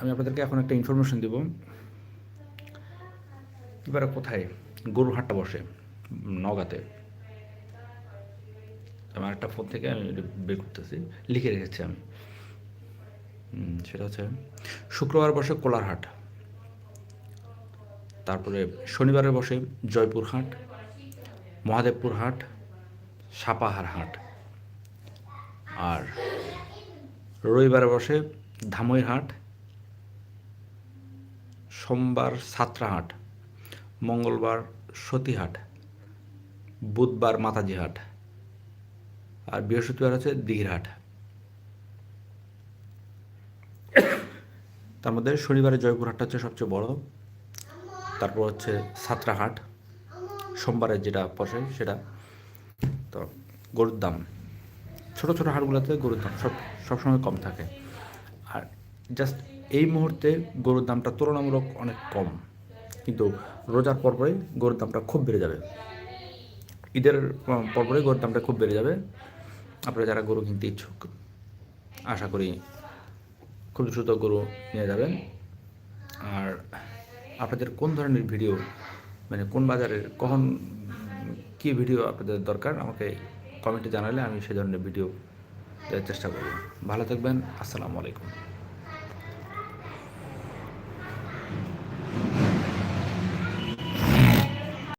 আমি আপনাদেরকে এখন একটা ইনফরমেশন দিব। এবারে কোথায়? গরুর হাটটা বসে নগাতে আমার একটা ফোন থেকে আমি বের করতেছি, লিখে রেখেছি আমি। সেটা হচ্ছে, শুক্রবার বসে কোলারহাট। তারপরে শনিবারে বসে জয়পুর হাট, মহাদেবপুর হাট, সাপাহার হাট। আর রবিবারে বসে ধামইর হাট সোমবার সাতরাহাট, মঙ্গলবার সতীহাট, বুধবার মাতাজি হাট আর বৃহস্পতিবার হচ্ছে দিঘির হাট তার মধ্যে শনিবারে জয়পুর হাটটা হচ্ছে সবচেয়ে বড়। তারপর হচ্ছে সাতরাহাট সোমবারে যেটা বসে সেটা। তো গরুর দাম, ছোটো ছোটো হাটগুলোতে গরুর দাম সব, সবসময় কম থাকে। আর জাস্ট এই মুহূর্তে গরুর দামটা তুলনামূলক অনেক কম। কিন্তু রোজার পরপরই গরুর দামটা খুব বেড়ে যাবে। ঈদের পরপরই গরুর দামটা খুব বেড়ে যাবে। আপনারা যারা গরু কিনতে ইচ্ছুক, আশা করি খুব দ্রুত গরু নিয়ে যাবেন। আর আপনাদের কোন ধরনের ভিডিও মানে কোন বাজারের, কখন কী ভিডিও আপনাদের দরকার, আমাকে কমেন্টে জানালে আমি সে ধরনের ভিডিও দেওয়ার চেষ্টা করব। ভালো থাকবেন, আসসালামু আলাইকুম।